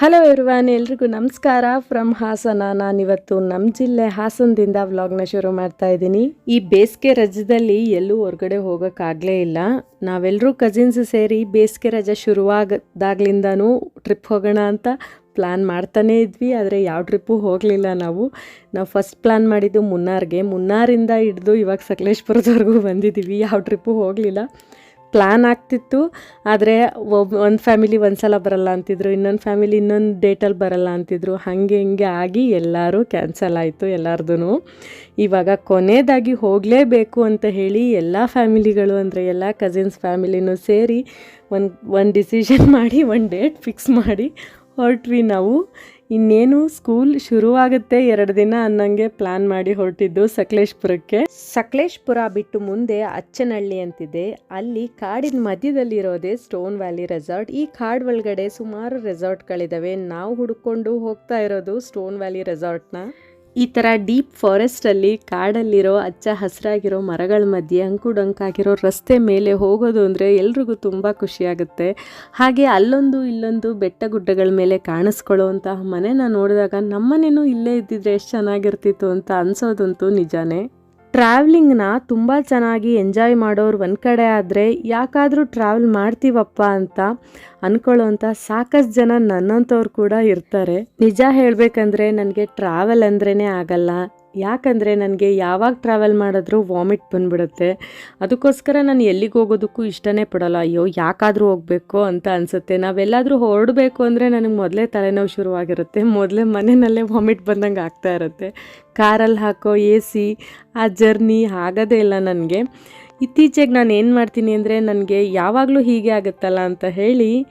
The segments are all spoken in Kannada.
ಹಲೋ ಇರುವಾನೆ ಎಲ್ರಿಗೂ ನಮಸ್ಕಾರ. ಫ್ರಮ್ ಹಾಸನ, ನಾನಿವತ್ತು ನಮ್ಮ ಜಿಲ್ಲೆ ಹಾಸನದಿಂದ ವ್ಲಾಗ್ನ ಶುರು ಮಾಡ್ತಾ ಇದ್ದೀನಿ. ಈ ಬೇಸಿಗೆ ರಜದಲ್ಲಿ ಎಲ್ಲೂ ಹೊರಗಡೆ ಹೋಗೋಕ್ಕಾಗಲೇ ಇಲ್ಲ. ನಾವೆಲ್ಲರೂ ಕಜಿನ್ಸ್ ಸೇರಿ ಬೇಸಿಗೆ ರಜೆ ಶುರುವಾಗದಾಗ್ಲಿಂದನೂ ಟ್ರಿಪ್ ಹೋಗೋಣ ಅಂತ ಪ್ಲ್ಯಾನ್ ಮಾಡ್ತಾನೇ ಇದ್ವಿ. ಆದರೆ ಯಾವ ಟ್ರಿಪ್ಪು ಹೋಗಲಿಲ್ಲ ನಾವು. ನಾವು ಫಸ್ಟ್ ಪ್ಲ್ಯಾನ್ ಮಾಡಿದ್ದು ಮುನ್ನಾರ್ಗೆ. ಮುನ್ನಾರಿಂದ ಹಿಡಿದು ಇವಾಗ ಸಕಲೇಶ್ಪುರದವರೆಗೂ ಬಂದಿದ್ದೀವಿ. ಯಾವ ಟ್ರಿಪ್ಪು ಹೋಗಲಿಲ್ಲ. ಪ್ಲ್ಯಾನ್ ಆಗ್ತಿತ್ತು, ಆದರೆ ಒಬ್, ಒಂದು ಫ್ಯಾಮಿಲಿ ಒಂದು ಸಲ ಬರಲ್ಲ ಅಂತಿದ್ರು, ಇನ್ನೊಂದು ಫ್ಯಾಮಿಲಿ ಇನ್ನೊಂದು ಡೇಟಲ್ಲಿ ಬರಲ್ಲ ಅಂತಿದ್ರು. ಹಾಗೆ ಹಿಂಗೆ ಆಗಿ ಎಲ್ಲರೂ ಕ್ಯಾನ್ಸಲ್ ಆಯಿತು ಎಲ್ಲರದೂ ಇವಾಗ ಕೊನೆಯದಾಗಿ ಹೋಗಲೇಬೇಕು ಅಂತ ಹೇಳಿ ಎಲ್ಲ ಫ್ಯಾಮಿಲಿಗಳು ಅಂದರೆ ಎಲ್ಲ ಕಸಿನ್ಸ್ ಫ್ಯಾಮಿಲಿನೂ ಸೇರಿ ಒಂದು ಒಂದು ಡಿಸಿಷನ್ ಮಾಡಿ, ಒಂದು ಡೇಟ್ ಫಿಕ್ಸ್ ಮಾಡಿ ಹೊರಟ್ವಿ ನಾವು. ಇನ್ನೇನು ಸ್ಕೂಲ್ ಶುರುವಾಗುತ್ತೆ ಎರಡು ದಿನ ಅನ್ನಂಗೆ ಪ್ಲಾನ್ ಮಾಡಿ ಹೊರಟಿದ್ದು ಸಕಲೇಶ್ಪುರಕ್ಕೆ. ಸಕಲೇಶ್ಪುರ ಬಿಟ್ಟು ಮುಂದೆ ಅಚ್ಚನಹಳ್ಳಿ ಅಂತಿದೆ. ಅಲ್ಲಿ ಕಾಡಿನ ಮಧ್ಯದಲ್ಲಿರೋದೇ ಸ್ಟೋನ್ ವ್ಯಾಲಿ ರೆಸಾರ್ಟ್ ಈ ಕಾಡ್ ಒಳಗಡೆ ಸುಮಾರು ರೆಸಾರ್ಟ್ಗಳಿದಾವೆ ನಾವು ಹುಡುಕೊಂಡು ಹೋಗ್ತಾ ಇರೋದು ಸ್ಟೋನ್ ವ್ಯಾಲಿ ರೆಸಾರ್ಟ್ನ ಈ ಥರ ಡೀಪ್ ಫಾರೆಸ್ಟಲ್ಲಿ ಕಾಡಲ್ಲಿರೋ ಹಚ್ಚ ಹಸಿರಾಗಿರೋ ಮರಗಳ ಮಧ್ಯೆ ಅಂಕುಡೊಂಕಾಗಿರೋ ರಸ್ತೆ ಮೇಲೆ ಹೋಗೋದು ಅಂದರೆ ಎಲ್ರಿಗೂ ತುಂಬ ಖುಷಿಯಾಗುತ್ತೆ ಹಾಗೆ ಅಲ್ಲೊಂದು ಇಲ್ಲೊಂದು ಬೆಟ್ಟ ಗುಡ್ಡಗಳ ಮೇಲೆ ಕಾಣಿಸ್ಕೊಳ್ಳೋವಂತಹ ಮನೆನ ನೋಡಿದಾಗ ನಮ್ಮನೇನೂ ಇಲ್ಲೇ ಇದ್ದಿದ್ರೆ ಎಷ್ಟು ಚೆನ್ನಾಗಿರ್ತಿತ್ತು ಅಂತ ಅನಿಸೋದಂತೂ ನಿಜಾನೇ. ಟ್ರಾವ್ಲಿಂಗ್ನ ತುಂಬ ಚೆನ್ನಾಗಿ ಎಂಜಾಯ್ ಮಾಡೋರು ಒಂದು ಕಡೆ ಆದರೆ ಯಾಕಾದರೂ ಟ್ರಾವೆಲ್ ಮಾಡ್ತೀವಪ್ಪ ಅಂತ ಅಂದ್ಕೊಳ್ಳೋಂಥ ಸಾಕಷ್ಟು ಜನ ನನ್ನಂಥವ್ರು ಕೂಡ ಇರ್ತಾರೆ. ನಿಜ ಹೇಳಬೇಕಂದ್ರೆ ನನಗೆ ಟ್ರಾವೆಲ್ ಅಂದ್ರೇ ಆಗಲ್ಲ. ಯಾಕಂದರೆ ನನಗೆ ಯಾವಾಗ ಟ್ರಾವೆಲ್ ಮಾಡಿದ್ರೂ ವಾಮಿಟ್ ಬಂದ್ಬಿಡುತ್ತೆ. ಅದಕ್ಕೋಸ್ಕರ ನಾನು ಎಲ್ಲಿಗೆ ಹೋಗೋದಕ್ಕೂ ಇಷ್ಟನೇ ಪಡೋಲ್ಲ. ಅಯ್ಯೋ, ಯಾಕಾದರೂ ಹೋಗಬೇಕು ಅಂತ ಅನಿಸುತ್ತೆ. ನಾವೆಲ್ಲಾದರೂ ಹೊರಡಬೇಕು ಅಂದರೆ ನನಗೆ ಮೊದಲೇ ತಲೆನೋವು ಶುರುವಾಗಿರುತ್ತೆ. ಮೊದಲೇ ಮನೆಯಲ್ಲೇ ವಾಮಿಟ್ ಬಂದಂಗೆ ಆಗ್ತಾ ಇರುತ್ತೆ. ಕಾರಲ್ಲಿ ಹಾಕೋ ಎ ಸಿ ಆ ಜರ್ನಿ ಆಗೋದೇ ಇಲ್ಲ ನನಗೆ. ಇತ್ತೀಚೆಗೆ ನಾನು ಏನು ಮಾಡ್ತೀನಿ ಅಂದರೆ ನನಗೆ ಯಾವಾಗಲೂ ಹೀಗೆ ಆಗುತ್ತಲ್ಲ ಅಂತ ಹೇಳಿ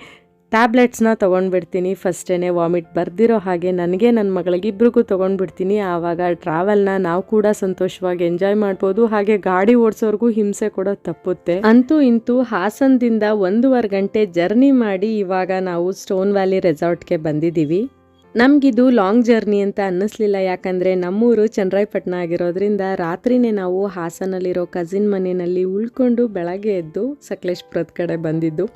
ಟ್ಯಾಬ್ಲೆಟ್ಸ್ನ ತೊಗೊಂಡ್ಬಿಡ್ತೀನಿ ಫಸ್ಟೇ ವಾಮಿಟ್ ಬರ್ದಿರೋ ಹಾಗೆ ನನಗೆ ನನ್ನ ಮಗಳಿಗೆ ಇಬ್ರಿಗೂ ತೊಗೊಂಡ್ಬಿಡ್ತೀನಿ. ಆವಾಗ ಟ್ರಾವೆಲ್ನ ನಾವು ಕೂಡ ಸಂತೋಷವಾಗಿ ಎಂಜಾಯ್ ಮಾಡ್ಬೋದು. ಹಾಗೆ ಗಾಡಿ ಓಡಿಸೋರ್ಗೂ ಹಿಂಸೆ ಕೂಡ ತಪ್ಪುತ್ತೆ. ಅಂತೂ ಇಂತೂ ಹಾಸನದಿಂದ ಒಂದೂವರೆ ಗಂಟೆ ಜರ್ನಿ ಮಾಡಿ ಇವಾಗ ನಾವು ಸ್ಟೋನ್ ವ್ಯಾಲಿ ರೆಸಾರ್ಟ್ಗೆ ಬಂದಿದ್ದೀವಿ. ನಮಗಿದು ಲಾಂಗ್ ಜರ್ನಿ ಅಂತ ಅನ್ನಿಸ್ಲಿಲ್ಲ. ಯಾಕಂದರೆ ನಮ್ಮೂರು ಚನ್ನರಾಯಪಟ್ಟಣ ಆಗಿರೋದ್ರಿಂದ ರಾತ್ರಿನೇ ನಾವು ಹಾಸನಲ್ಲಿರೋ ಕಸಿನ್ ಮನೆಯಲ್ಲಿ ಉಳ್ಕೊಂಡು ಬೆಳಗ್ಗೆ ಎದ್ದು ಸಕಲೇಶ್ಪುರದ ಕಡೆ ಬಂದಿದ್ದು.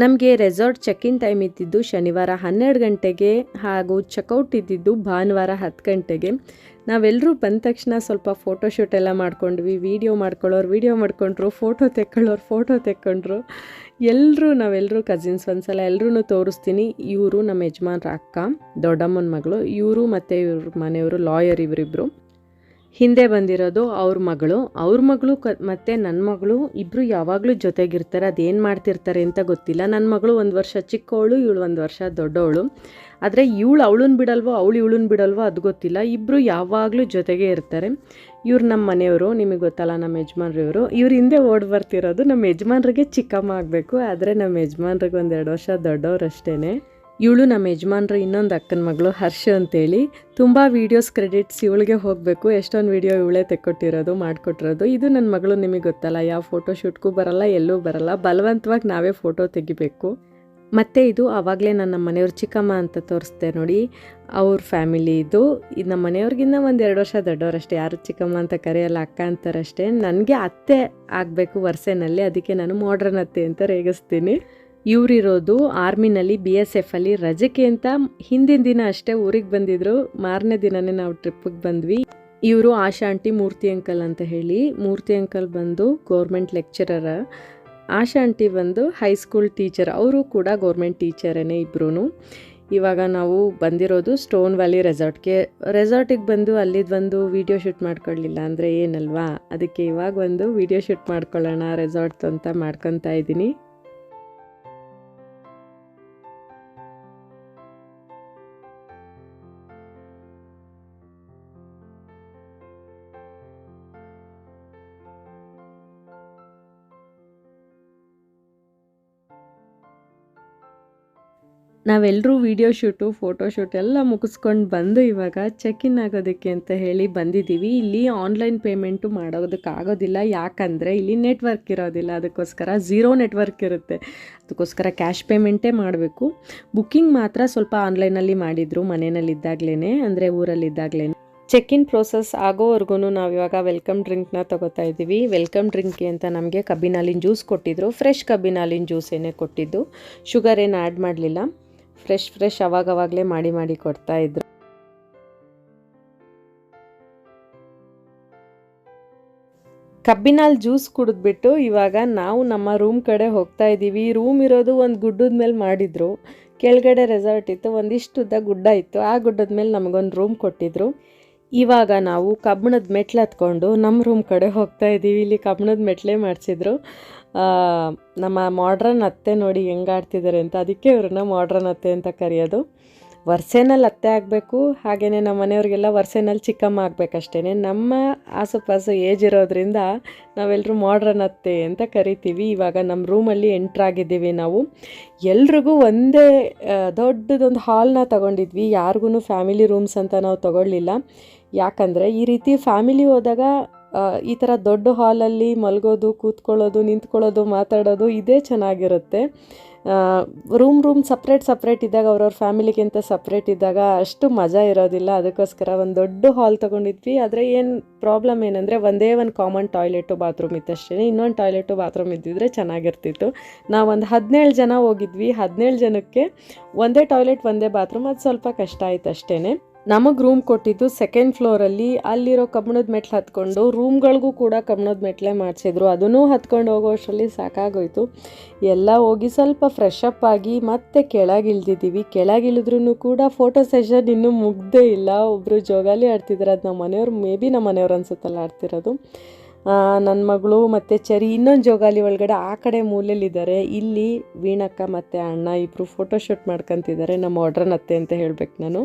ನಮಗೆ ರೆಸಾರ್ಟ್ ಚೆಕ್ ಟೈಮ್ ಇದ್ದಿದ್ದು ಶನಿವಾರ ಹನ್ನೆರಡು ಗಂಟೆಗೆ ಹಾಗೂ ಚೆಕ್ಔಟ್ ಇದ್ದಿದ್ದು ಭಾನುವಾರ ಹತ್ತು ಗಂಟೆಗೆ. ನಾವೆಲ್ಲರೂ ಬಂದ ತಕ್ಷಣ ಸ್ವಲ್ಪ ಫೋಟೋ ಶೂಟ್ ಎಲ್ಲ ಮಾಡ್ಕೊಂಡ್ವಿ. ವೀಡಿಯೋ ಮಾಡ್ಕೊಳ್ಳೋರು ವೀಡಿಯೋ ಮಾಡ್ಕೊಂಡ್ರು ಫೋಟೋ ತೆಕ್ಕೊಳ್ಳೋರು ಫೋಟೋ ತೆಕ್ಕೊಂಡ್ರು. ಎಲ್ಲರೂ ನಾವೆಲ್ಲರೂ ಕಸಿನ್ಸ್ ಒಂದ್ಸಲ ಎಲ್ಲರೂ ತೋರಿಸ್ತೀನಿ. ಇವರು ನಮ್ಮ ಯಜಮಾನ್ರ ಅಕ್ಕ, ದೊಡ್ಡಮ್ಮನ ಮಗಳು, ಇವರು ಮತ್ತು ಇವ್ರ ಮನೆಯವರು ಲಾಯರ್ ಇವರಿಬ್ಬರು ಹಿಂದೆ ಬಂದಿರೋದು ಅವ್ರ ಮಗಳು. ಅವ್ರ ಮಗಳು ಕ, ಮತ್ತು ನನ್ನ ಮಗಳು ಇಬ್ಬರು ಯಾವಾಗಲೂ ಜೊತೆಗಿರ್ತಾರೆ. ಅದೇನು ಮಾಡ್ತಿರ್ತಾರೆ ಅಂತ ಗೊತ್ತಿಲ್ಲ. ನನ್ನ ಮಗಳು ಒಂದು ವರ್ಷ ಚಿಕ್ಕವಳು ಇವಳು ಒಂದು ವರ್ಷ ದೊಡ್ಡವಳು ಆದರೆ ಇವಳು ಅವಳನ್ನ ಬಿಡಲ್ವೋ, ಅವಳು ಇವಳನ್ನ ಬಿಡಲ್ವೋ ಅದು ಗೊತ್ತಿಲ್ಲ. ಇಬ್ಬರು ಯಾವಾಗಲೂ ಜೊತೆಗೆ ಇರ್ತಾರೆ. ಇವ್ರು ನಮ್ಮ ಮನೆಯವರು, ನಿಮಗೆ ಗೊತ್ತಲ್ಲ ನಮ್ಮ ಯಜಮಾನ್ರವರು. ಇವ್ರ ಹಿಂದೆ ಓಡ್ ಬರ್ತಿರೋದು ನಮ್ಮ ಯಜಮಾನ್ರಿಗೆ ಚಿಕ್ಕಮ್ಮ ಆಗಬೇಕು. ಆದರೆ ನಮ್ಮ ಯಜಮಾನ್ರಿಗೆ ಒಂದೆರಡು ವರ್ಷ ದೊಡ್ಡವ್ರು ಇವಳು ನಮ್ಮ ಯಜಮಾನ್ರ, ಇನ್ನೊಂದು ಅಕ್ಕನ ಮಗಳು ಹರ್ಷ ಅಂತೇಳಿ. ತುಂಬ ವೀಡಿಯೋಸ್ ಕ್ರೆಡಿಟ್ಸ್ ಇವಳಿಗೆ ಹೋಗಬೇಕು. ಎಷ್ಟೊಂದು ವೀಡಿಯೋ ಇವಳೇ ತೆಕ್ಕೊಟ್ಟಿರೋದು, ಮಾಡಿಕೊಟ್ಟಿರೋದು. ಇದು ನನ್ನ ಮಗಳು ನಿಮಗೆ ಗೊತ್ತಲ್ಲ, ಯಾವ ಫೋಟೋ ಶೂಟ್ಗೂ ಬರಲ್ಲ, ಎಲ್ಲೂ ಬರಲ್ಲ. ಬಲವಂತವಾಗಿ ನಾವೇ ಫೋಟೋ ತೆಗಿಬೇಕು. ಮತ್ತು ಇದು ಆವಾಗಲೇ ನನ್ನ ಮನೆಯವ್ರ ಚಿಕ್ಕಮ್ಮ ಅಂತ ತೋರಿಸ್ದೆ ನೋಡಿ. ಅವ್ರ ಫ್ಯಾಮಿಲಿ ಇದು. ಇದು ನಮ್ಮ ಮನೆಯವ್ರಿಗಿನ್ನ ಒಂದು ಎರಡು ವರ್ಷ ದೊಡ್ಡವರಷ್ಟೇ. ಯಾರು ಚಿಕ್ಕಮ್ಮ ಅಂತ ಕರೆಯಲ್ಲ, ಅಕ್ಕ ಅಂತಾರಷ್ಟೇ. ನನಗೆ ಅತ್ತೆ ಆಗಬೇಕು, ವರ್ಷನಲ್ಲಿ. ಅದಕ್ಕೆ ನಾನು ಮಾಡ್ರನ್ ಅತ್ತೆ ಅಂತ ರೇಗಿಸ್ತೀನಿ. ಇವರಿರೋದು ಆರ್ಮಿನಲ್ಲಿ ಬಿ ಎಸ್ ಎಫಲ್ಲಿ ರಜಕ್ಕೆ ಅಂತ ಹಿಂದಿನ ದಿನ ಅಷ್ಟೇ ಊರಿಗೆ ಬಂದಿದ್ರು. ಮಾರನೇ ದಿನನೇ ನಾವು ಟ್ರಿಪ್ಪಿಗೆ ಬಂದ್ವಿ. ಇವರು ಆಶಾ ಆಂಟಿ ಮೂರ್ತಿ ಅಂಕಲ್ ಅಂತ ಹೇಳಿ. ಮೂರ್ತಿ ಅಂಕಲ್ ಬಂದು ಗೌರ್ಮೆಂಟ್ ಲೆಕ್ಚರರ. ಆಶಾ ಆಂಟಿ ಬಂದು ಹೈಸ್ಕೂಲ್ ಟೀಚರ್. ಅವರು ಕೂಡ ಗೌರ್ಮೆಂಟ್ ಟೀಚರೇ ಇಬ್ಬರೂ ಇವಾಗ ನಾವು ಬಂದಿರೋದು ಸ್ಟೋನ್ ವ್ಯಾಲಿ ರೆಸಾರ್ಟ್ಗೆ. ರೆಸಾರ್ಟಿಗೆ ಬಂದು ಅಲ್ಲಿದ್ದು ಒಂದು ವೀಡಿಯೋ ಶೂಟ್ ಮಾಡ್ಕೊಳ್ಳಿಲ್ಲ ಅಂದರೆ ಏನಲ್ವಾ? ಅದಕ್ಕೆ ಇವಾಗ ಒಂದು ವೀಡಿಯೋ ಶೂಟ್ ಮಾಡ್ಕೊಳ್ಳೋಣ ರೆಸಾರ್ಟ್ ಅಂತ ಮಾಡ್ಕೊತಾ ಇದ್ದೀನಿ. ನಾವೆಲ್ಲರೂ ವೀಡಿಯೋ ಶೂಟು, ಫೋಟೋ ಶೂಟ್ ಎಲ್ಲ ಮುಗಿಸ್ಕೊಂಡು ಬಂದು ಇವಾಗ ಚೆಕ್ ಇನ್ ಆಗೋದಕ್ಕೆ ಅಂತ ಹೇಳಿ ಬಂದಿದ್ದೀವಿ. ಇಲ್ಲಿ ಆನ್ಲೈನ್ ಪೇಮೆಂಟು ಮಾಡೋದಕ್ಕಾಗೋದಿಲ್ಲ ಯಾಕಂದರೆ ಇಲ್ಲಿ ನೆಟ್ವರ್ಕ್ ಇರೋದಿಲ್ಲ. ಅದಕ್ಕೋಸ್ಕರ ಝೀರೋ ನೆಟ್ವರ್ಕ್ ಇರುತ್ತೆ. ಅದಕ್ಕೋಸ್ಕರ ಕ್ಯಾಶ್ ಪೇಮೆಂಟೇ ಮಾಡಬೇಕು. ಬುಕ್ಕಿಂಗ್ ಮಾತ್ರ ಸ್ವಲ್ಪ ಆನ್ಲೈನಲ್ಲಿ ಮಾಡಿದರು ಮನೆಯಲ್ಲಿದ್ದಾಗಲೇ ಅಂದರೆ ಊರಲ್ಲಿದ್ದಾಗಲೇ ಚೆಕ್ ಇನ್ ಪ್ರೋಸೆಸ್ ಆಗೋವರೆಗೂ ನಾವು ಇವಾಗ ವೆಲ್ಕಮ್ ಡ್ರಿಂಕ್ನ ತಗೋತಾ ಇದ್ದೀವಿ. ವೆಲ್ಕಮ್ ಡ್ರಿಂಕ್ಗೆ ಅಂತ ನಮಗೆ ಕಬ್ಬಿನಾಲಿನ ಜ್ಯೂಸ್ ಕೊಟ್ಟಿದ್ರು. ಫ್ರೆಶ್ ಕಬ್ಬಿನಾಲಿನ ಜ್ಯೂಸೇನೆ ಕೊಟ್ಟಿದ್ದು. ಶುಗರ್ ಏನು ಆ್ಯಡ್ ಮಾಡಲಿಲ್ಲ. ಫ್ರೆಶ್ ಫ್ರೆಶ್ ಅವಾಗವಾಗಲೇ ಮಾಡಿ ಮಾಡಿ ಕೊಡ್ತಾ ಇದ್ರು. ಕಬ್ಬಿನಲ್ಲಿ ಜ್ಯೂಸ್ ಕುಡಿದ್ಬಿಟ್ಟು ಇವಾಗ ನಾವು ನಮ್ಮ ರೂಮ್ ಕಡೆ ಹೋಗ್ತಾ ಇದ್ದೀವಿ. ರೂಮ್ ಇರೋದು ಒಂದು ಗುಡ್ಡದ ಮೇಲೆ ಮಾಡಿದ್ರು. ಕೆಳಗಡೆ ರೆಸಾರ್ಟ್ ಇತ್ತು. ಒಂದಿಷ್ಟು ಉದ್ದ ಗುಡ್ಡ ಇತ್ತು. ಆ ಗುಡ್ಡದ ಮೇಲೆ ನಮಗೊಂದು ರೂಮ್ ಕೊಟ್ಟಿದ್ರು. ಇವಾಗ ನಾವು ಕಬ್ಬಣದ ಮೆಟ್ಲು ಹತ್ಕೊಂಡು ನಮ್ಮ ರೂಮ್ ಕಡೆ ಹೋಗ್ತಾ ಇದ್ದೀವಿ. ಇಲ್ಲಿ ಕಬ್ಬಣದ ಮೆಟ್ಲೇ ಮಾಡಿಸಿದ್ರು. ನಮ್ಮ ಮಾಡ್ರನ್ ಅತ್ತೆ ನೋಡಿ ಹೆಂಗೆ ಆಡ್ತಿದ್ದಾರೆ ಅಂತ ಅದಕ್ಕೆ ಇವ್ರನ್ನ ಮಾಡ್ರನ್ ಅತ್ತೆ ಅಂತ ಕರೆಯೋದು. ವರ್ಸೆನಲ್ಲಿ ಅತ್ತೆ ಆಗಬೇಕು ಹಾಗೆಯೇ ನಮ್ಮ ಮನೆಯವ್ರಿಗೆಲ್ಲ ವರ್ಸೆನಲ್ಲಿ ಚಿಕ್ಕಮ್ಮ ಆಗಬೇಕಷ್ಟೇ ನಮ್ಮ ಆಸುಪಾಸು ಏಜ್ ಇರೋದ್ರಿಂದ ನಾವೆಲ್ಲರೂ ಮಾಡ್ರನ್ ಅತ್ತೆ ಅಂತ ಕರಿತೀವಿ. ಇವಾಗ ನಮ್ಮ ರೂಮಲ್ಲಿ ಎಂಟ್ರಾಗಿದ್ದೀವಿ ನಾವು. ಎಲ್ರಿಗೂ ಒಂದೇ ದೊಡ್ಡದೊಂದು ಹಾಲ್ನ ತಗೊಂಡಿದ್ವಿ. ಯಾರಿಗೂ ಫ್ಯಾಮಿಲಿ ರೂಮ್ಸ್ ಅಂತ ನಾವು ತಗೊಳ್ಳಿಲ್ಲ. ಯಾಕಂದರೆ ಈ ರೀತಿ ಫ್ಯಾಮಿಲಿ ಹೋದಾಗ ಈ ಥರ ದೊಡ್ಡ ಹಾಲಲ್ಲಿ ಮಲಗೋದು, ಕೂತ್ಕೊಳ್ಳೋದು, ನಿಂತ್ಕೊಳ್ಳೋದು, ಮಾತಾಡೋದು ಇದೇ ಚೆನ್ನಾಗಿರುತ್ತೆ. ರೂಮ್ ರೂಮ್ ಸಪ್ರೇಟ್ ಸಪ್ರೇಟ್ ಇದ್ದಾಗ, ಅವ್ರವ್ರ ಫ್ಯಾಮಿಲಿಗಿಂತ ಸಪ್ರೇಟ್ ಇದ್ದಾಗ ಅಷ್ಟು ಮಜಾ ಇರೋದಿಲ್ಲ. ಅದಕ್ಕೋಸ್ಕರ ಒಂದು ದೊಡ್ಡ ಹಾಲ್ ತೊಗೊಂಡಿದ್ವಿ. ಆದರೆ ಏನು ಪ್ರಾಬ್ಲಮ್ ಏನಂದರೆ ಒಂದೇ ಒಂದು ಕಾಮನ್ ಟಾಯ್ಲೆಟು ಬಾತ್ರೂಮ್ ಇತ್ತಷ್ಟೇ ಇನ್ನೊಂದು ಟಾಯ್ಲೆಟು ಬಾತ್ರೂಮ್ ಇದ್ದಿದ್ರೆ ಚೆನ್ನಾಗಿರ್ತಿತ್ತು. ನಾವು ಒಂದು ಹದಿನೇಳು ಜನ ಹೋಗಿದ್ವಿ. ಹದಿನೇಳು ಜನಕ್ಕೆ ಒಂದೇ ಟಾಯ್ಲೆಟ್ ಒಂದೇ ಬಾತ್ರೂಮ್ ಅದು ಸ್ವಲ್ಪ ಕಷ್ಟ ಆಯ್ತು ಅಷ್ಟೇ ನಮಗೆ ರೂಮ್ ಕೊಟ್ಟಿದ್ದು ಸೆಕೆಂಡ್ ಫ್ಲೋರಲ್ಲಿ ಅಲ್ಲಿರೋ ಕಬ್ಬಣದ ಮೆಟ್ಲು ಹತ್ಕೊಂಡು ರೂಮ್ಗಳಿಗೂ ಕೂಡ ಕಬ್ಬಣದ ಮೆಟ್ಲೆ ಮಾಡಿಸಿದ್ರು. ಅದನ್ನೂ ಹತ್ಕೊಂಡು ಹೋಗೋ ಅಷ್ಟರಲ್ಲಿ ಸಾಕಾಗೋಯ್ತು. ಎಲ್ಲ ಹೋಗಿ ಸ್ವಲ್ಪ ಫ್ರೆಶ್ ಅಪ್ ಆಗಿ ಮತ್ತೆ ಕೆಳಗಿಳ್ದಿದ್ದೀವಿ. ಕೆಳಗಿಳಿದ್ರೂ ಕೂಡ ಫೋಟೋ ಸೆಷನ್ ಇನ್ನೂ ಮುಗ್ದೇ ಇಲ್ಲ. ಒಬ್ಬರು ಜೋಗಾಲಿ ಆಡ್ತಿದ್ದಾರೆ ಅದು ನಮ್ಮ ಮನೆಯವ್ರು ಮೇ ಬಿ ನಮ್ಮ ಮನೆಯವ್ರು ಅನ್ಸುತ್ತಲ್ಲ ಆಡ್ತಿರೋದು. ನನ್ನ ಮಗಳು ಮತ್ತು ಚರಿ ಇನ್ನೊಂದು ಜೋಗಾಲಿ ಒಳಗಡೆ ಆ ಕಡೆ ಮೂಲೆಯಲ್ಲಿದ್ದಾರೆ ಇಲ್ಲಿ ವೀಣಕ್ಕ ಮತ್ತು ಅಣ್ಣ ಇಬ್ಬರು ಫೋಟೋಶೂಟ್ ಮಾಡ್ಕೊತಿದ್ದಾರೆ. ನಮ್ಮ ಆರ್ಡ್ರನ್ ಅತ್ತೆ ಅಂತ ಹೇಳ್ಬೇಕು ನಾನು.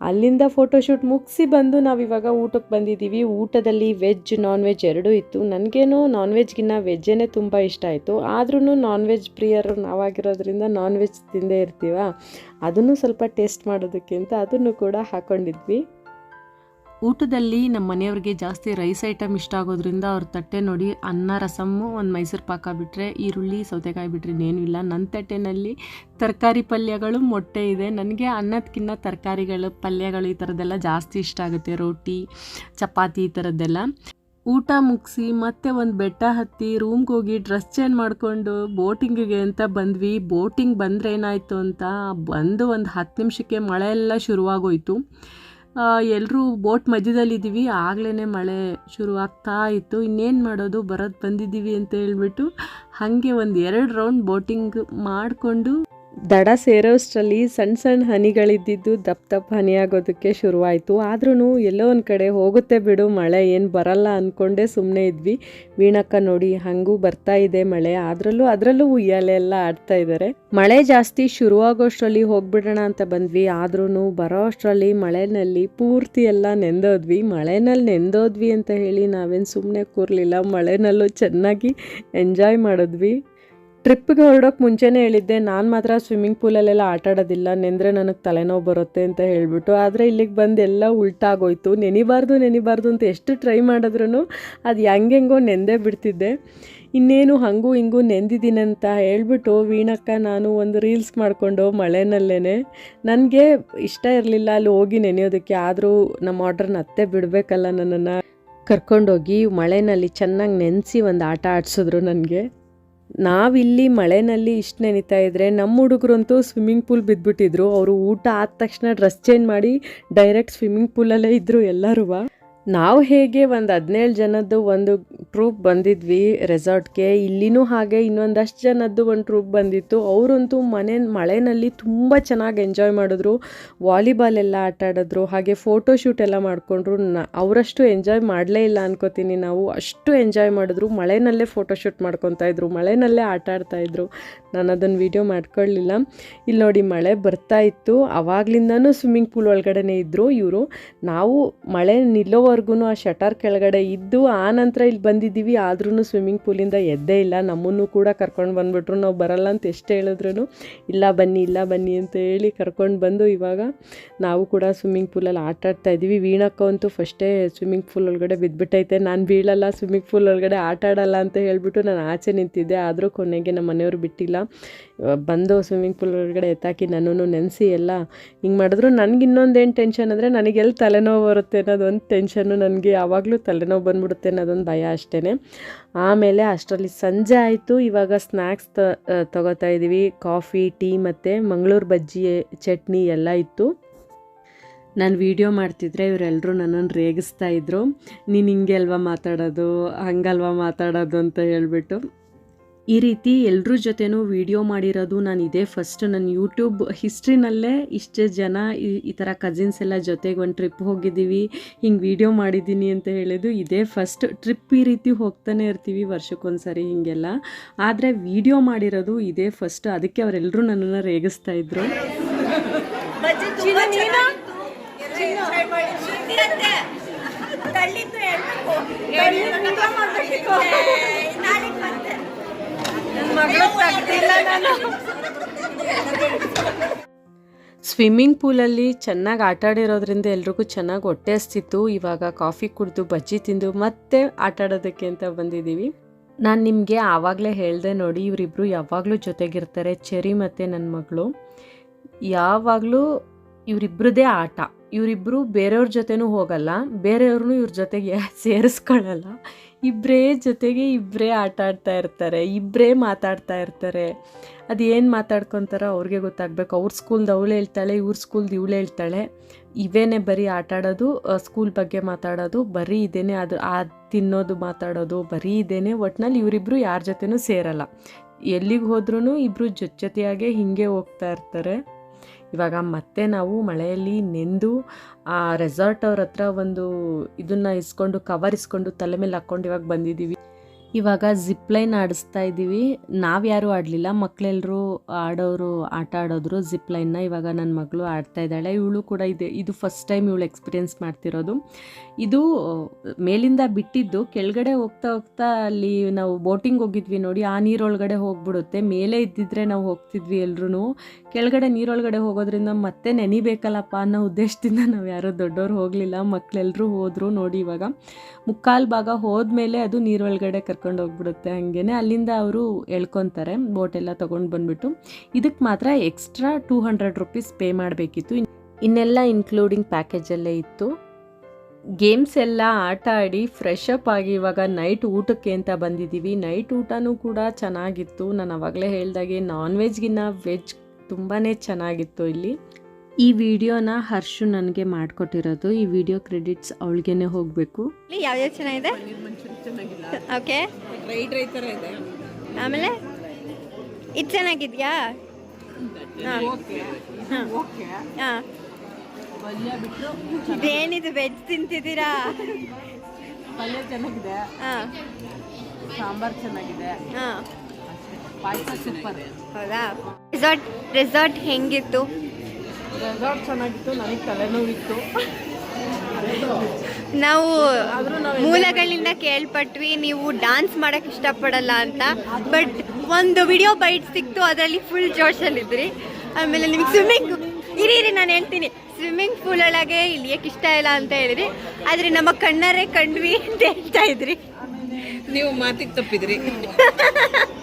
ಅಲ್ಲಿಂದ ಫೋಟೋಶೂಟ್ ಮುಗಿಸಿ ಬಂದು ನಾವಿವಾಗ ಊಟಕ್ಕೆ ಬಂದಿದ್ದೀವಿ. ಊಟದಲ್ಲಿ ವೆಜ್ ನಾನ್ ವೆಜ್ ಎರಡೂ ಇತ್ತು. ನನಗೇನೋ ನಾನ್ ವೆಜ್ಗಿನ್ನ ವೆಜ್ಜೇ ತುಂಬ ಇಷ್ಟ ಆಯಿತು. ಆದ್ರೂ ನಾನ್ ವೆಜ್ ಪ್ರಿಯರು ನಾವಾಗಿರೋದ್ರಿಂದ ನಾನ್ ವೆಜ್ ತಿಂದೇ ಇರ್ತೀವ. ಅದನ್ನು ಸ್ವಲ್ಪ ಟೇಸ್ಟ್ ಮಾಡೋದಕ್ಕಿಂತ ಅದನ್ನು ಕೂಡ ಹಾಕ್ಕೊಂಡಿದ್ವಿ ಊಟದಲ್ಲಿ ನಮ್ಮ ಮನೆಯವ್ರಿಗೆ ಜಾಸ್ತಿ ರೈಸ್ ಐಟಮ್ ಇಷ್ಟ ಆಗೋದ್ರಿಂದ ಅವ್ರ ತಟ್ಟೆ ನೋಡಿ ಅನ್ನ ರಸಮ್ಮು ಒಂದು ಮೈಸೂರು ಪಾಕ ಬಿಟ್ಟರೆ ಈರುಳ್ಳಿ, ಸೌತೆಕಾಯಿ ಬಿಟ್ಟರೆ ಇನ್ನೇನು ಇಲ್ಲ. ನನ್ನ ತಟ್ಟೆನಲ್ಲಿ ತರಕಾರಿ ಪಲ್ಯಗಳು, ಮೊಟ್ಟೆ ಇದೆ. ನನಗೆ ಅನ್ನದಕ್ಕಿಂತ ತರಕಾರಿಗಳು, ಪಲ್ಯಗಳು ಈ ಥರದ್ದೆಲ್ಲ ಜಾಸ್ತಿ ಇಷ್ಟ ಆಗುತ್ತೆ. ರೋಟಿ, ಚಪಾತಿ ಈ ಥರದ್ದೆಲ್ಲ ಊಟ ಮುಗಿಸಿ ಮತ್ತೆ ಒಂದು ಬೆಟ್ಟ ಹತ್ತಿ ರೂಮ್ಗೆ ಹೋಗಿ ಡ್ರೆಸ್ ಚೇಂಜ್ ಮಾಡಿಕೊಂಡು ಬೋಟಿಂಗಿಗೆ ಅಂತ ಬಂದ್ವಿ. ಬೋಟಿಂಗ್ ಬಂದರೆ ಏನಾಯಿತು ಅಂತ ಬಂದು ಒಂದು ಹತ್ತು ನಿಮಿಷಕ್ಕೆ ಮಳೆ ಎಲ್ಲ ಶುರುವಾಗೋಯ್ತು. ಎಲ್ಲರೂ ಬೋಟ್ ಮಧ್ಯದಲ್ಲಿದ್ದೀವಿ. ಆಗಲೇ ಮಳೆ ಶುರು ಆಗ್ತಾ ಇತ್ತು. ಇನ್ನೇನು ಮಾಡೋದು? ಬರೋದು ಬಂದಿದ್ದೀವಿ ಅಂತ ಹೇಳ್ಬಿಟ್ಟು ಹಾಗೆ ಒಂದು ಎರಡು ರೌಂಡ್ ಬೋಟಿಂಗ್ ಮಾಡಿಕೊಂಡು ದಡ ಸೇರೋಷ್ಟರಲ್ಲಿ ಸಣ್ಣ ಸಣ್ಣ ಹನಿಗಳಿದ್ದಿದ್ದು ದಪ್ಪ ದಪ್ಪ ಹನಿ ಆಗೋದಕ್ಕೆ ಶುರುವಾಯಿತು. ಆದ್ರೂ ಎಲ್ಲೋ ಒಂದು ಕಡೆ ಹೋಗುತ್ತೆ ಬಿಡು, ಮಳೆ ಏನು ಬರಲ್ಲ ಅಂದ್ಕೊಂಡೇ ಸುಮ್ಮನೆ ಇದ್ವಿ. ವೀಣಕ್ಕ ನೋಡಿ, ಹಂಗೂ ಬರ್ತಾ ಇದೆ ಮಳೆ. ಅದರಲ್ಲೂ ಅದರಲ್ಲೂ ಉಯ್ಯಾಲೆ ಎಲ್ಲ ಆಡ್ತಾ ಇದ್ದಾರೆ ಮಳೆ ಜಾಸ್ತಿ ಶುರುವಾಗೋಷ್ಟರಲ್ಲಿ ಹೋಗ್ಬಿಡೋಣ ಅಂತ ಬಂದ್ವಿ. ಆದ್ರೂ ಬರೋ ಅಷ್ಟರಲ್ಲಿ ಮಳೆನಲ್ಲಿ ಪೂರ್ತಿ ಎಲ್ಲ ನೆಂದೋದ್ವಿ. ಮಳೆನಲ್ಲಿ ನೆಂದೋದ್ವಿ ಅಂತ ಹೇಳಿ ನಾವೇನು ಸುಮ್ಮನೆ ಕೂರಲಿಲ್ಲ. ಮಳೆನಲ್ಲೂ ಚೆನ್ನಾಗಿ ಎಂಜಾಯ್ ಮಾಡಿದ್ವಿ. ಟ್ರಿಪ್ಗೆ ಹೊರಡೋಕೆ ಮುಂಚೆನೇ ಹೇಳಿದ್ದೆ, ನಾನು ಮಾತ್ರ ಸ್ವಿಮ್ಮಿಂಗ್ ಪೂಲಲ್ಲೆಲ್ಲ ಆಟ ಆಡೋದಿಲ್ಲ, ನೆಂದರೆ ನನಗೆ ತಲೆನೋವು ಬರುತ್ತೆ ಅಂತ ಹೇಳಿಬಿಟ್ಟು. ಆದರೆ ಇಲ್ಲಿಗೆ ಬಂದು ಎಲ್ಲ ಉಲ್ಟಾಗೋಯ್ತು. ನೆನಿಬಾರ್ದು ನೆನಿಬಾರ್ದು ಅಂತ ಎಷ್ಟು ಟ್ರೈ ಮಾಡಿದ್ರೂ ಅದು ಹೆಂಗೆಂಗೋ ನೆಂದೇ ಬಿಡ್ತಿದ್ದೆ. ಇನ್ನೇನು ಹಂಗೂ ಹಿಂಗೂ ನೆಂದಿದ್ದೀನಂತ ಹೇಳ್ಬಿಟ್ಟು ವೀಣಕ್ಕ ನಾನು ಒಂದು ರೀಲ್ಸ್ ಮಾಡಿಕೊಂಡು ಮಳೆನಲ್ಲೇ ನನಗೆ ಇಷ್ಟ ಇರಲಿಲ್ಲ ಅಲ್ಲಿ ಹೋಗಿ ನೆನೆಯೋದಕ್ಕೆ, ಆದರೂ ನಮ್ಮ ಆರ್ಡ್ರನ್ನ ಅತ್ತೆ ಬಿಡಬೇಕಲ್ಲ ನನ್ನನ್ನು. ಕರ್ಕೊಂಡೋಗಿ ಮಳೆನಲ್ಲಿ ಚೆನ್ನಾಗಿ ನೆನೆಸಿ ಒಂದು ಆಟ ಆಡಿಸಿದ್ರು ನನಗೆ. ನಾವಿಲ್ಲಿ ಮಳೆನಲ್ಲಿ ಇಷ್ಟು ನೆನಿತಾ ಇದ್ದರೆ ನಮ್ಮ ಹುಡುಗರಂತೂ ಸ್ವಿಮ್ಮಿಂಗ್ ಪೂಲ್ ಬಿದ್ದುಬಿಟ್ಟಿದ್ರು ಅವರು ಊಟ ಆದ ತಕ್ಷಣ ಡ್ರೆಸ್ ಚೇಂಜ್ ಮಾಡಿ ಡೈರೆಕ್ಟ್ ಸ್ವಿಮ್ಮಿಂಗ್ ಪೂಲಲ್ಲೇ ಇದ್ದರು ಎಲ್ಲರೂ ನಾವು ಹೇಗೆ ಒಂದು ಹದಿನೇಳು ಜನದ್ದು ಒಂದು ಟ್ರೂಪ್ ಬಂದಿದ್ವಿ ರೆಸಾರ್ಟ್ಗೆ ಇಲ್ಲಿನೂ ಹಾಗೆ ಇನ್ನೊಂದಷ್ಟು ಜನದ್ದು ಒಂದು ಟ್ರೂಪ್ ಬಂದಿತ್ತು. ಅವರಂತೂ ಮನೆ, ಮಳೆನಲ್ಲಿ ತುಂಬ ಚೆನ್ನಾಗಿ ಎಂಜಾಯ್ ಮಾಡಿದ್ರು. ವಾಲಿಬಾಲ್ ಎಲ್ಲ ಆಟ ಆಡಿದ್ರು, ಹಾಗೆ ಫೋಟೋ ಶೂಟ್ ಎಲ್ಲ ಮಾಡಿಕೊಂಡ್ರು. ನ, ಅವರಷ್ಟು ಎಂಜಾಯ್ ಮಾಡಲೇ ಇಲ್ಲ ಅನ್ಕೋತೀನಿ ನಾವು. ಅಷ್ಟು ಎಂಜಾಯ್ ಮಾಡಿದ್ರು. ಮಳೆಯಲ್ಲೇ ಫೋಟೋ ಶೂಟ್ ಮಾಡ್ಕೊತಾ ಇದ್ರು. ಮಳೆಯಲ್ಲೇ ಆಟ ಆಡ್ತಾಯಿದ್ರು ನಾನು ಅದನ್ನು ವೀಡಿಯೋ ಮಾಡ್ಕೊಳ್ಳಿಲ್ಲ ಇಲ್ಲಿ ನೋಡಿ ಮಳೆ ಬರ್ತಾ ಇತ್ತು. ಅವಾಗ್ಲಿಂದನೂ ಸ್ವಿಮ್ಮಿಂಗ್ ಪೂಲ್ ಒಳಗಡೆ ಇದ್ದರು ಇವರು. ನಾವು ಮಳೆ ನಿಲ್ಲೋವರೆಗೂ ಆ ಶಟರ್ ಕೆಳಗಡೆ ಇದ್ದು ಆ ನಂತರ ಇಲ್ಲಿ ಬಂದಿದ್ದೀವಿ. ಆದ್ರೂ ಸ್ವಿಮ್ಮಿಂಗ್ ಪೂಲಿಂದ ಎದ್ದೇ ಇಲ್ಲ. ನಮ್ಮನ್ನು ಕೂಡ ಕರ್ಕೊಂಡು ಬಂದ್ಬಿಟ್ರು. ನಾವು ಬರಲ್ಲ ಅಂತ ಎಷ್ಟು ಹೇಳಿದ್ರು ಇಲ್ಲ ಬನ್ನಿ ಇಲ್ಲ ಬನ್ನಿ ಅಂತ ಹೇಳಿ ಕರ್ಕೊಂಡು ಬಂದು ಇವಾಗ ನಾವು ಕೂಡ ಸ್ವಿಮ್ಮಿಂಗ್ ಪೂಲಲ್ಲಿ ಆಟ ಆಡ್ತಾ ಇದ್ದೀವಿ. ವೀಣಕ್ಕ ಅಂತೂ ಫಸ್ಟೇ ಸ್ವಿಮ್ಮಿಂಗ್ ಪೂಲ್ ಒಳಗಡೆ ಬಿದ್ದುಬಿಟ್ಟೈತೆ ನಾನು ಬೀಳಲ್ಲ ಸ್ವಿಮ್ಮಿಂಗ್ ಪೂಲ್ ಒಳಗಡೆ ಆಟ ಆಡಲ್ಲ ಅಂತ ಹೇಳಿಬಿಟ್ಟು ನಾನು ಆಚೆ ನಿಂತಿದ್ದೆ. ಆದರೂ ಕೊನೆಗೆ ನಮ್ಮ ಮನೆಯವರು ಬಿಟ್ಟಿಲ್ಲ. ಬಂದು ಸ್ವಿಮ್ಮಿಂಗ್ ಪೂಲ್ ಒಳಗಡೆ ಎತ್ತಾಕಿ ನನ್ನನ್ನು ನೆನೆಸಿ ಎಲ್ಲ ಹಿಂಗೆ ಮಾಡಿದ್ರು. ನನಗೆ ಇನ್ನೊಂದೇನು ಟೆನ್ಷನ್ ಅಂದರೆ ನನಗೆ ಎಲ್ಲಿ ತಲೆನೋವು ಬರುತ್ತೆ ಅನ್ನೋದು ಒಂದು ಟೆನ್ಷನ್ ಟೆನ್ಷನ್ನು ನನಗೆ ಯಾವಾಗಲೂ ತಲೆನೋವು ಬಂದ್ಬಿಡುತ್ತೆ ಅನ್ನೋದೊಂದು ಭಯ ಅಷ್ಟೇ ಆಮೇಲೆ ಅಷ್ಟರಲ್ಲಿ ಸಂಜೆ ಆಯಿತು, ಇವಾಗ ಸ್ನ್ಯಾಕ್ಸ್ ತಗೋತಾ ಇದ್ದೀವಿ ಕಾಫಿ, ಟೀ ಮತ್ತು ಮಂಗಳೂರು ಬಜ್ಜಿ, ಚಟ್ನಿ ಎಲ್ಲ ಇತ್ತು. ನಾನು ವೀಡಿಯೋ ಮಾಡ್ತಿದ್ರೆ ಇವರೆಲ್ಲರೂ ನನ್ನನ್ನು ರೇಗಿಸ್ತಾ ಇದ್ದರು ನೀನು ಹಿಂಗೆ ಅಲ್ವಾ ಮಾತಾಡೋದು, ಹಂಗಲ್ವಾ ಮಾತಾಡೋದು ಅಂತ ಹೇಳ್ಬಿಟ್ಟು. ಈ ರೀತಿ ಎಲ್ಲರ ಜೊತೆನೂ ವಿಡಿಯೋ ಮಾಡಿರೋದು ನಾನು ಇದೇ ಫಸ್ಟ್ ನನ್ನ ಯೂಟ್ಯೂಬ್ ಹಿಸ್ಟ್ರಿನಲ್ಲೇ ಇಷ್ಟೇ ಜನ ಈ ಈ ಥರ ಕಸಿನ್ಸ್ ಎಲ್ಲ ಜೊತೆಗೆ ಒಂದು ಟ್ರಿಪ್ ಹೋಗಿದ್ದೀವಿ ಹಿಂಗೆ ವಿಡಿಯೋ ಮಾಡಿದ್ದೀನಿ ಅಂತ ಹೇಳಿದ್ದು ಇದೇ ಫಸ್ಟ್ ಟ್ರಿಪ್ ಈ ರೀತಿ ಹೋಗ್ತಾನೆ ಇರ್ತೀವಿ ವರ್ಷಕ್ಕೊಂದ್ಸರಿ ಹೀಗೆಲ್ಲ. ಆದರೆ ವಿಡಿಯೋ ಮಾಡಿರೋದು ಇದೇ ಫಸ್ಟ್ ಅದಕ್ಕೆ ಅವರೆಲ್ಲರೂ ನನ್ನನ್ನು ರೇಗಿಸ್ತಾ ಇದ್ರು ಬಜ್ಜಿ ತುಂಬಾ ಚೆನ್ನಾಗಿತ್ತು. ಶ್ರುತಿ ಅಂತೆ. ತಳ್ಳಿದ್ದು ಹೇಳ್ಬೇಕು. ಊಟ ಮಾಡ್ಬೇಕಿತ್ತು. ನಾಳೆಗ್ ಮತ್ತೆ. ಸ್ವಿಮ್ಮಿಂಗ್ ಪೂಲಲ್ಲಿ ಚೆನ್ನಾಗಿ ಆಟ ಆಡಿರೋದ್ರಿಂದ ಎಲ್ರಿಗೂ ಚೆನ್ನಾಗಿ ಹೊಟ್ಟೆ ಹಸ್ತಿತ್ತು. ಇವಾಗ ಕಾಫಿ ಕುಡಿದು ಬಜ್ಜಿ ತಿಂದು ಮತ್ತೆ ಆಟ ಆಡೋದಕ್ಕೆ ಅಂತ ಬಂದಿದ್ದೀವಿ. ನಾನು ನಿಮಗೆ ಆವಾಗಲೇ ಹೇಳಿದೆ ನೋಡಿ ಇವರಿಬ್ಬರು ಯಾವಾಗಲೂ ಜೊತೆಗಿರ್ತಾರೆ, ಚೆರಿ ಮತ್ತು ನನ್ನ ಮಗಳು. ಯಾವಾಗಲೂ ಇವರಿಬ್ಬರದೇ ಆಟ. ಇವರಿಬ್ಬರು ಬೇರೆಯವ್ರ ಜೊತೆನೂ ಹೋಗಲ್ಲ ಬೇರೆಯವ್ರನ್ನೂ ಇವ್ರ ಜೊತೆಗೆ ಸೇರಿಸ್ಕೊಳ್ಳಲ್ಲ. ಇಬ್ಬರೇ ಜೊತೆಗೆ ಇಬ್ಬರೇ ಆಟ ಆಡ್ತಾ ಇರ್ತಾರೆ ಇಬ್ಬರೇ ಮಾತಾಡ್ತಾ ಇರ್ತಾರೆ. ಅದು ಏನು ಮಾತಾಡ್ಕೊತಾರೋ ಅವ್ರಿಗೆ ಗೊತ್ತಾಗಬೇಕು. ಅವ್ರ ಸ್ಕೂಲ್ದು ಅವಳು ಹೇಳ್ತಾಳೆ, ಇವ್ರ ಸ್ಕೂಲ್ದು ಇವಳು ಹೇಳ್ತಾಳೆ. ಇವೇನೇ ಬರೀ ಆಟ ಆಡೋದು ಸ್ಕೂಲ್ ಬಗ್ಗೆ ಮಾತಾಡೋದು, ಬರೀ ಇದೇನೆ ಅದು ಆ ತಿನ್ನೋದು, ಮಾತಾಡೋದು, ಬರೀ ಇದೇನೆ. ಒಟ್ನಲ್ಲಿ ಇವರಿಬ್ಬರು ಯಾರ ಜೊತೆನೂ ಸೇರಲ್ಲ. ಎಲ್ಲಿಗೆ ಹೋದ್ರೂ ಇಬ್ಬರು ಜೊತೆ ಜೊತೆಯಾಗೆ ಹೀಗೆ ಹೋಗ್ತಾ ಇರ್ತಾರೆ. ಇವಾಗ ಮತ್ತೆ ನಾವು ಮಳೆಯಲ್ಲಿ ನೆಂದು ಆ ರೆಸಾರ್ಟ್ ಅವ್ರ ಹತ್ರ ಒಂದು ಇದನ್ನ ಇಸ್ಕೊಂಡು ಕವರ್ ಇಸ್ಕೊಂಡು ತಲೆ ಮೇಲೆ ಹಾಕ್ಕೊಂಡು ಇವಾಗ ಬಂದಿದ್ದೀವಿ. ಇವಾಗ ಜಿಪ್ ಲೈನ್ ಆಡಿಸ್ತಾ ಇದ್ದೀವಿ ನಾವು ಯಾರೂ ಆಡಲಿಲ್ಲ. ಮಕ್ಕಳೆಲ್ಲರೂ ಆಡೋರು, ಆಟ ಆಡೋದ್ರು ಜಿಪ್ ಲೈನ್ನ ಇವಾಗ ನನ್ನ ಮಗಳು ಆಡ್ತಾ ಇದ್ದಾಳೆ. ಇವಳು ಕೂಡ ಇದೆ. ಇದು ಫಸ್ಟ್ ಟೈಮ್ ಇವಳು ಎಕ್ಸ್ಪೀರಿಯೆನ್ಸ್ ಮಾಡ್ತಿರೋದು. ಇದು, ಮೇಲಿಂದ ಬಿಟ್ಟಿದ್ದು, ಕೆಳಗಡೆ ಹೋಗ್ತಾ ಹೋಗ್ತಾ ಅಲ್ಲಿ ನಾವು ಬೋಟಿಂಗ್ ಹೋಗಿದ್ವಿ ನೋಡಿ, ಆ ನೀರೊಳಗಡೆ ಹೋಗ್ಬಿಡುತ್ತೆ. ಮೇಲೆ ಇದ್ದಿದ್ರೆ ನಾವು ಹೋಗ್ತಿದ್ವಿ ಎಲ್ರೂ ಕೆಳಗಡೆ ನೀರೊಳಗಡೆ ಹೋಗೋದ್ರಿಂದ ಮತ್ತೆ ನೆನಿಬೇಕಲ್ಲಪ್ಪ ಅನ್ನೋ ಉದ್ದೇಶದಿಂದ ನಾವು ಯಾರೋ ದೊಡ್ಡವ್ರು ಹೋಗಲಿಲ್ಲ. ಮಕ್ಕಳೆಲ್ಲರೂ ಹೋದರು ನೋಡಿ ಇವಾಗ. ಮುಕ್ಕಾಲು ಭಾಗ ಹೋದ್ಮೇಲೆ ಅದು ನೀರೊಳಗಡೆ ಕರ್ಕೊಂಡು ಹೋಗ್ಬಿಡುತ್ತೆ ಹಾಗೇನೆ. ಅಲ್ಲಿಂದ ಅವರು ಎಳ್ಕೊತಾರೆ ಬೋಟೆಲ್ಲ ತೊಗೊಂಡು ಬಂದ್ಬಿಟ್ಟು. ಇದಕ್ಕೆ ಮಾತ್ರ extra two hundred rupees pay ಮಾಡಬೇಕಿತ್ತು. ಇನ್ನೆಲ್ಲ ಇನ್ಕ್ಲೂಡಿಂಗ್ ಪ್ಯಾಕೇಜಲ್ಲೇ ಇತ್ತು. ಗೇಮ್ಸ್ ಎಲ್ಲ ಆಟ ಆಡಿ ಫ್ರೆಶ್ ಅಪ್ ಆಗಿ ಇವಾಗ ನೈಟ್ ಊಟಕ್ಕೆ ಅಂತ ಬಂದಿದ್ದೀವಿ. ನೈಟ್ ಊಟನೂ ಕೂಡ ಚೆನ್ನಾಗಿತ್ತು. ನಾನು ಅವಾಗಲೇ ಹೇಳ್ದಾಗೆ ನಾನ್ ವೆಜ್ಗಿನ್ನ ವೆಜ್ ತುಂಬಾ ಚೆನ್ನಾಗಿತ್ತು ಇಲ್ಲಿ. ಈ ವಿಡಿಯೋನ ಹರ್ಷು ನನಗೆ ಮಾಡ್ಕೊಟ್ಟಿರೋದು. ಈ ವಿಡಿಯೋ ಕ್ರೆಡಿಟ್ಸ್ ಅವಳಿಗೆ ಹೋಗಬೇಕು. ಇಲ್ಲಿ ಯಾವ್ಯಾವ ಚೆನ್ನಾಗಿದೆ? ಓಕೆ. ರೈಟ್ ಥರ ಇದೆ. ಆಮೇಲೆ ಇದು ಚೆನ್ನಾಗಿದೆಯಾ? ಹಾಂ. ಹಾಂ. ಇದೇನಿದು ವೆಜ್ ತಿಂತಿದ್ದೀರಾ? ಪಲ್ಯ ಚೆನ್ನಾಗಿದೆ. ಹಾಂ. ಸಾಂಬಾರ್ ಚೆನ್ನಾಗಿದೆ. ಪಾಯಸ ಸೂಪರ್. ಹೌದಾ? ರೆಸಾರ್ಟ್ ರೆಸಾರ್ಟ್ ಹೆಂಗಿತ್ತು? ರೆಸಾರ್ಟ್ ಚೆನ್ನಾಗಿತ್ತು ನನಗೆ ತಲೆನೋವಿತ್ತು. ನಾವು ಮೂಲಗಳಿಂದ ಕೇಳ್ಪಟ್ವಿ ನೀವು ಡಾನ್ಸ್ ಮಾಡಕ್ ಇಷ್ಟಪಡಲ್ಲ ಅಂತ. ಬಟ್ ಒಂದು ವಿಡಿಯೋ ಬೈಟ್ ಸಿಕ್ತು ಅದರಲ್ಲಿ ಫುಲ್ ಜೋಶಲ್ಲಿದ್ರಿ. ಆಮೇಲೆ ನಿಮ್ಗೆ ಸ್ವಿಮ್ಮಿಂಗ್ ಇರಿ ಇರಿ ನಾನು ಹೇಳ್ತೀನಿ. ಸ್ವಿಮ್ಮಿಂಗ್ ಪೂಲ್ ಒಳಗೆ ಇಳಿಯಕ್ಕೆ ಇಷ್ಟ ಇಲ್ಲ ಅಂತ ಹೇಳಿದ್ರಿ. ಆದರೆ ನಮ್ಮ ಕಣ್ಣರೇ ಕಂಡ್ವಿ ಅಂತ ಹೇಳ್ತಾ ಇದ್ರಿ. ನೀವು ಮಾತಿಗೆ ತಪ್ಪಿದ್ರಿ.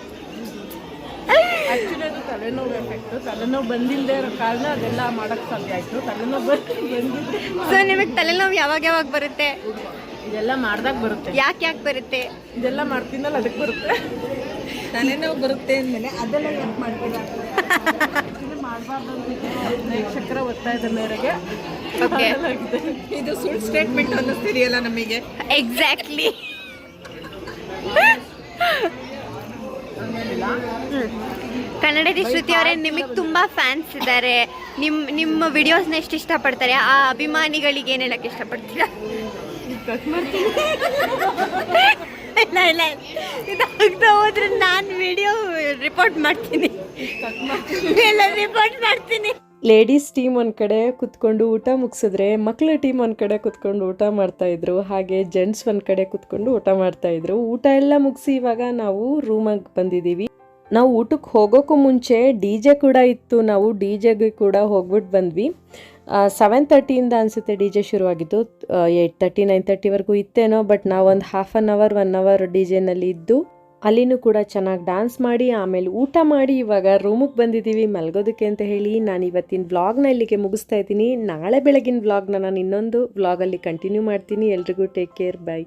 ತಲೆನೋವು ಎಫೆಕ್ಟು ತಲೆನೋವು ಬಂದಿಲ್ಲದೆ ಇರೋ ಕಾರಣ ಅದೆಲ್ಲ ಮಾಡೋಕ್ಕೆ ಸಾಧ್ಯ ಆಯಿತು. ತಲೆನೋವು ಬಂದು ಬಂದಿದ್ದೆ ಸೊ ನಿಮಗೆ ತಲೆನೋವು ಯಾವಾಗ ಯಾವಾಗ ಬರುತ್ತೆ? ಇದೆಲ್ಲ ಮಾಡ್ದಾಗ ಬರುತ್ತೆ. ಯಾಕೆ ಯಾಕೆ ಬರುತ್ತೆ? ಇದೆಲ್ಲ ಮಾಡ್ತೀನಲ್ಲ ಅದಕ್ಕೆ ಬರುತ್ತೆ. ತಲೆನೋವು ಬರುತ್ತೆ ಅಂದಮೇಲೆ ಅದೆಲ್ಲ ಯಾಕೆ ಮಾಡ್ತೀರಾ? ಮಾಡಬಾರ್ದು ಪ್ರೇಕ್ಷಕರ ಒತ್ತಾಯದ ಮೇರೆಗೆ ಓಕೆ ಇದು ಸುಳ್ಳು ಸ್ಟೇಟ್ಮೆಂಟ್ ಅನ್ನಿಸ್ತಿದೆಯಲ್ಲ ನಮಗೆ. ಎಕ್ಸಾಕ್ಟ್ಲಿ ಕನ್ನಡದ ಶ್ರುತಿ ಅವರೇ ನಿಮಗೆ ತುಂಬಾ ಫ್ಯಾನ್ಸ್ ಇದ್ದಾರೆ. ನಿಮ್ ನಿಮ್ಮ ವಿಡಿಯೋಸ್ನ ಎಷ್ಟು ಇಷ್ಟಪಡ್ತಾರೆ? ಆ ಅಭಿಮಾನಿಗಳಿಗೆ ಏನ್ ಹೇಳಕ್ ಇಷ್ಟಪಡ್ತೀರಾ? ಇಲ್ಲ ಇಲ್ಲ. ಇದಾಗ್ತಾ ಹೋದ್ರೆ ನಾನು ವಿಡಿಯೋ ರಿಪೋರ್ಟ್ ಮಾಡ್ತೀನಿ. ಇಲ್ಲ ರಿಪೋರ್ಟ್ ಮಾಡ್ತೀನಿ. ಲೇಡೀಸ್ ಟೀಮ್ ಒಂದು ಕಡೆ ಕುತ್ಕೊಂಡು ಊಟ ಮುಗಿಸಿದ್ರೆ ಮಕ್ಕಳ ಟೀಮ್ ಒಂದು ಕಡೆ ಕುತ್ಕೊಂಡು ಊಟ ಮಾಡ್ತಾ ಇದ್ರು. ಹಾಗೆ ಜೆಂಟ್ಸ್ ಒಂದು ಕಡೆ ಕುತ್ಕೊಂಡು ಊಟ ಮಾಡ್ತಾ ಇದ್ರು. ಊಟ ಎಲ್ಲ ಮುಗಿಸಿ ಇವಾಗ ನಾವು ರೂಮಿಗೆ ಬಂದಿದ್ದೀವಿ. ನಾವು ಊಟಕ್ಕೆ ಹೋಗೋಕ್ಕೂ ಮುಂಚೆ ಡಿ ಜೆ ಕೂಡ ಇತ್ತು. ನಾವು ಡಿ ಜೆಗೆ ಕೂಡ ಹೋಗ್ಬಿಟ್ಟು ಬಂದ್ವಿ. ಸೆವೆನ್ ತರ್ಟಿಯಿಂದ ಅನಿಸುತ್ತೆ ಡಿ ಜೆ ಶುರುವಾಗಿದ್ದು. ಏಯ್ಟ್ ತರ್ಟಿ ನೈನ್ ತರ್ಟಿವರೆಗೂ ಇತ್ತೇನೋ ಬಟ್ ನಾವು ಒಂದು half an hour one hour D ಜೆನಲ್ಲಿ ಇದ್ದು, ಅಲ್ಲಿನೂ ಕೂಡ ಚೆನ್ನಾಗಿ ಡ್ಯಾನ್ಸ್ ಮಾಡಿ, ಆಮೇಲೆ ಊಟ ಮಾಡಿ, ಇವಾಗ ರೂಮಿಗೆ ಬಂದಿದ್ದೀವಿ. ಮಲ್ಗೋದಕ್ಕೆ ಅಂತ ಹೇಳಿ ನಾನು ಇವತ್ತಿನ ವ್ಲಾಗ್ನ ಇಲ್ಲಿಗೆ ಮುಗಿಸ್ತಾ ಇದ್ದೀನಿ. ನಾಳೆ ಬೆಳಗಿನ ವ್ಲಾಗ್ನ ನಾನು ಇನ್ನೊಂದು ವ್ಲಾಗಲ್ಲಿ ಕಂಟಿನ್ಯೂ ಮಾಡ್ತೀನಿ. ಎಲ್ರಿಗೂ ಟೇಕ್ ಕೇರ್ ಬೈ